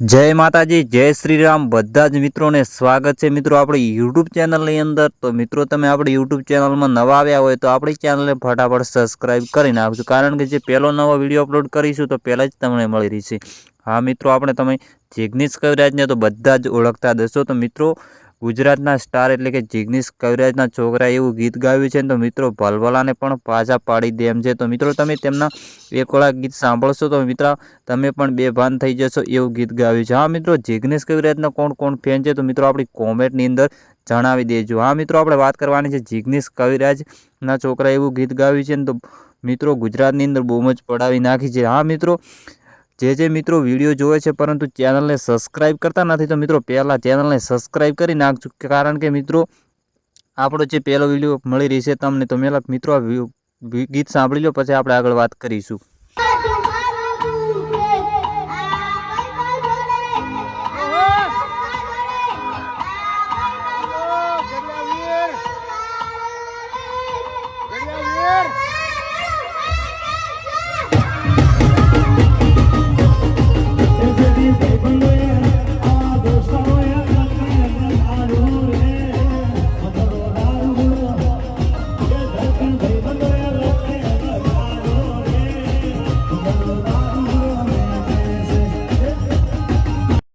જય માતાજી, જય શ્રી રામ બધા જ મિત્રોને સ્વાગત છે. મિત્રો, આપણી યુટ્યુબ ચેનલની અંદર, તો મિત્રો, તમે આપણી યુટ્યુબ ચેનલમાં નવા આવ્યા હોય, તો આપણી ચેનલને ફટાફટ સબસ્ક્રાઇબ કરી નાખજો કારણ કે જે પહેલો નવો વીડિયો અપલોડ કરીશું, તો પહેલાં જ તમને મળી રહેશે. હા, મિત્રો, આપણે તમે જિગ્નેશ કવિરાજને તો બધા જ ઓળખતા દશો. તો મિત્રો ગુજરાતના સ્ટાર એટલે કે જિગ્નેશ કવિરાજના છોકરા એવું ગીત ગાયું છે તો મિત્રો ભલભલાને પણ પાછા પાડી દે એમ છે. તો મિત્રો તમે તેમના એક ઓળા ગીત સાંભળશો તો મિત્રો તમે પણ બેભાન થઈ જશો એવું ગીત ગાયું છે. હા મિત્રો, જિગ્નેશ કવિરાજના કોણ કોણ ફેન છે તો મિત્રો આપણી કોમેન્ટની અંદર જણાવી દેજો. હા મિત્રો, આપણે વાત કરવાની છે જિગ્નેશ કવિરાજના છોકરા એવું ગીત ગાયું છે ને, તો મિત્રો ગુજરાતની અંદર બહુ જ પડાવી નાખી છે. હા મિત્રો જે જે મિત્રો વીડિયો જોવે છે, પરંતુ ચેનલને સબસ્ક્રાઈબ કરતા નથી, તો મિત્રો પહેલાં ચેનલને સબસ્ક્રાઈબ કરી નાખજો. કારણ કે મિત્રો, આપણો જે પહેલો વીડિયો મળી રહેશે તમને, તો પહેલાં મિત્રો આ ગીત સાંભળી લો, પછી આપણે આગળ વાત કરીશું.